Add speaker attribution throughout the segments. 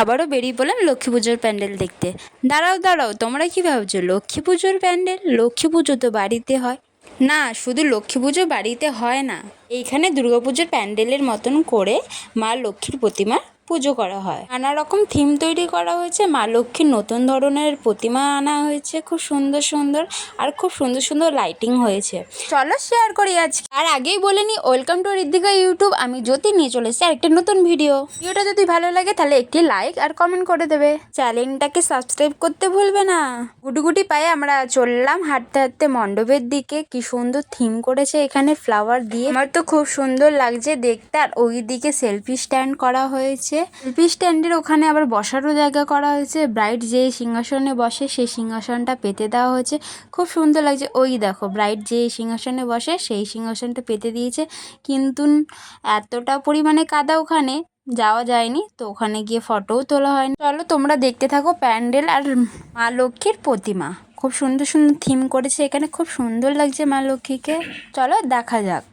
Speaker 1: আবারও বেরিয়ে পড়লাম লক্ষ্মী পুজোর প্যান্ডেল দেখতে। দাঁড়াও দাঁড়াও, তোমরা কী ভাবছ? লক্ষ্মী পুজোর প্যান্ডেল? লক্ষ্মী পুজো তো বাড়িতে হয়। না, শুধু লক্ষ্মী পুজো বাড়িতে হয় না। এইখানে দুর্গাপুজোর প্যান্ডেলের মতন করে মা লক্ষ্মীর প্রতিমা পুজো করা হয়। নানা রকম থিম তৈরি করা হয়েছে। মা লক্ষ্মীর নতুন ধরনের প্রতিমা আনা হয়েছে। খুব সুন্দর সুন্দর আর খুব সুন্দর সুন্দর লাইটিং হয়েছে। চলো শেয়ার করি আজকে। আর আগেই বলে নি ওয়েলকাম টু ঋদ্ধিকা ইউটিউব আমি জ্যোতি, নিয়ে চলে এসেছি আরেকটা নতুন ভিডিও ভিডিওটা যদি ভালো লাগে, তাহলে একটি লাইক আর কমেন্ট করে দেবে। চ্যানেলটাকে সাবস্ক্রাইব করতে ভুলবে না। গুটি পায়ে আমরা চললাম হাঁটতে হাঁটতে মণ্ডপের দিকে। কি সুন্দর থিম করেছে এখানে ফ্লাওয়ার দিয়ে। আমার তো খুব সুন্দর লাগছে দেখতে। আর ওই দিকে সেলফি স্ট্যান্ড করা হয়েছে। সেলফি স্ট্যান্ডের ওখানে আবার বসারও জায়গা করা হয়েছে। ব্রাইড যে সিংহাসনে বসে, সেই সিংহাসনটা পেতে দেওয়া হয়েছে। খুব সুন্দর লাগছে। ওই দেখো ব্রাইড যে সিংহাসনে বসে, সেই সিংহাসনটা পেতে দিয়েছে। কিন্তু এতটা পরিমাণে কাদা ওখানে যাওয়া যায়নি। তো ওখানে গিয়ে ফটোও তোলা হয়নি। চলো তোমরা দেখতে থাকো প্যান্ডেল আর মা লক্ষ্মীর প্রতিমা। খুব সুন্দর সুন্দর থিম করেছে এখানে। খুব সুন্দর লাগছে মা লক্ষ্মীকে। চলো দেখা যাক।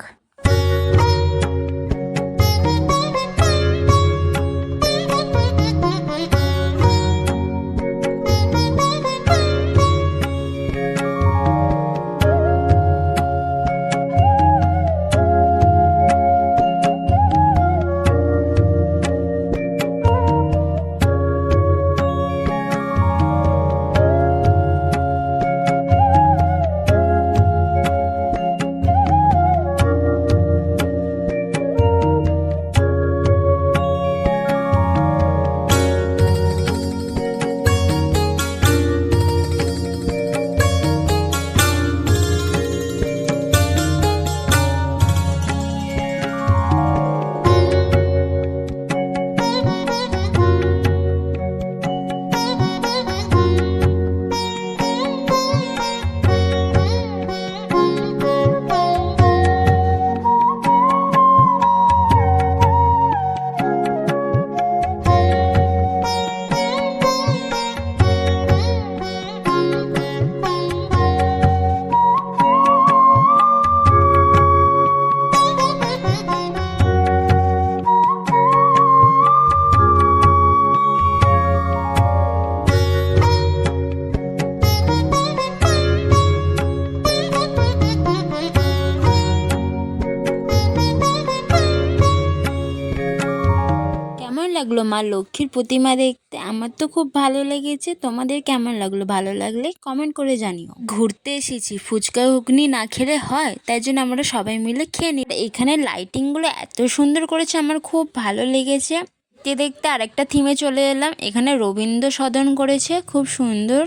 Speaker 1: লাগল মা লক্ষ্মীর প্রতিমা দেখতে? আমার তো খুব ভালো লেগেছে। তোমাদের কেমন লাগল? ভালো লাগলে কমেন্ট করে জানিও। ঘুরতে এসেছি। ফুচকা ঘুগনি না খেলে হয়, তাই জন্য আমরা সবাই মিলে খেয়ে নিই এখানে লাইটিংগুলো এত সুন্দর করেছে, আমার খুব ভালো লেগেছে। দেখতে দেখতে আরেকটা থিমে চলে এলাম। এখানে রবীন্দ্র সদন করেছে, খুব সুন্দর।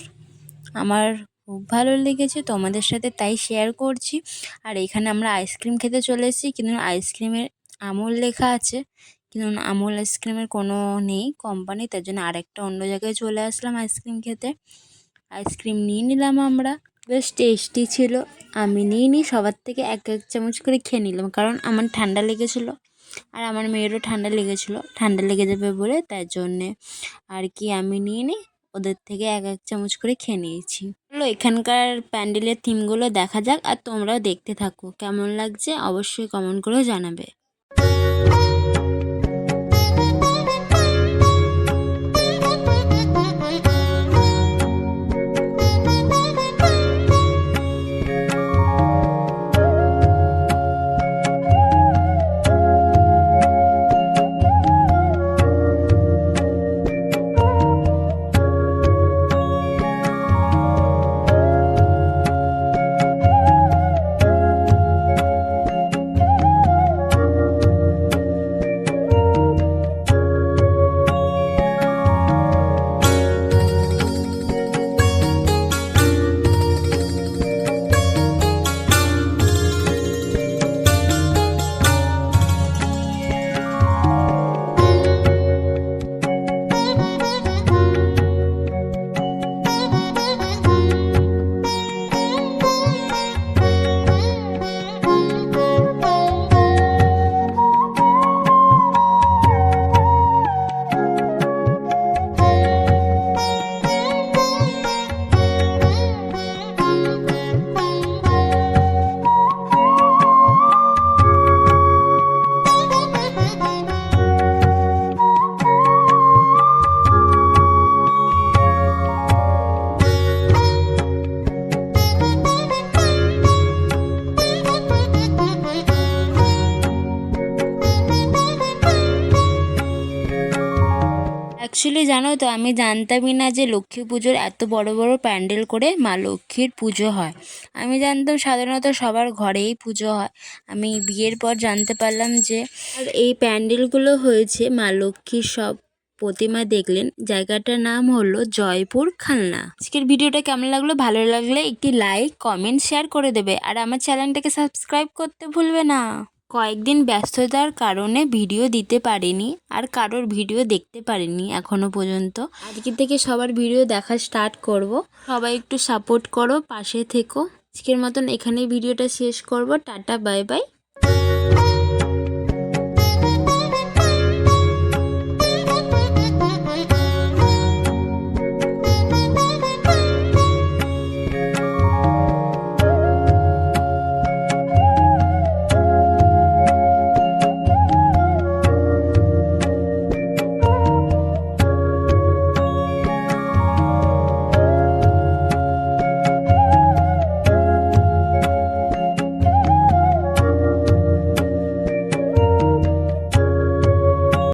Speaker 1: আমার খুব ভালো লেগেছে, তোমাদের সাথে তাই শেয়ার করছি। আর এখানে আমরা আইসক্রিম খেতে চলে এসেছি, কিন্তু আইসক্রিমের আমল লেখা আছে। কিন্তু আমুল আইসক্রিমের কোনো নেই কোম্পানি তার জন্য আরেকটা অন্য জায়গায় চলে আসলাম আইসক্রিম খেতে। আইসক্রিম নিয়ে নিলাম আমরা। বেশ টেস্টি ছিল। আমি নিয়ে নিই সবার থেকে এক এক চামচ করে খেয়ে নিলাম, কারণ আমার ঠান্ডা লেগেছিলো। আর আমার মেয়েরও ঠান্ডা লেগেছিলো। ঠান্ডা লেগে যাবে বলে তার জন্যে আর কি আমি নিয়ে নিই ওদের থেকে এক এক চামচ করে খেয়ে নিয়েছি। চলো, এখানকার প্যান্ডেলের থিমগুলো দেখা যাক আর তোমরাও দেখতে থাকো। কেমন লাগছে অবশ্যই কমেন্ট করেও জানাবে। অ্যাকচুয়ালি জানো তো, আমি জানতামই না যে লক্ষ্মী পুজোর এত বড় বড় প্যান্ডেল করে মা লক্ষ্মীর পুজো হয়। আমি জানতাম সাধারণত সবার ঘরেই পুজো হয়। আমি বিয়ের পর জানতে পারলাম যে এই প্যান্ডেলগুলো হয়েছে মা লক্ষ্মীর সব প্রতিমা দেখলেন। জায়গাটার নাম হলো জয়পুর খালনা। আজকের ভিডিওটা কেমন লাগল? ভালো লাগলে একটি লাইক কমেন্ট শেয়ার করে দেবে। আর আমার চ্যানেলটাকে সাবস্ক্রাইব করতে ভুলবে না। কয়েকদিন ব্যস্ততার কারণে ভিডিও দিতে পারিনি আর কারোর ভিডিও দেখতে পারিনি এখনও পর্যন্ত। আজকে থেকে সবার ভিডিও দেখা স্টার্ট করব। সবাই একটু সাপোর্ট করো, পাশে থেকো। আজকের মতন এখানেই ভিডিওটা শেষ করব। Tata bye bye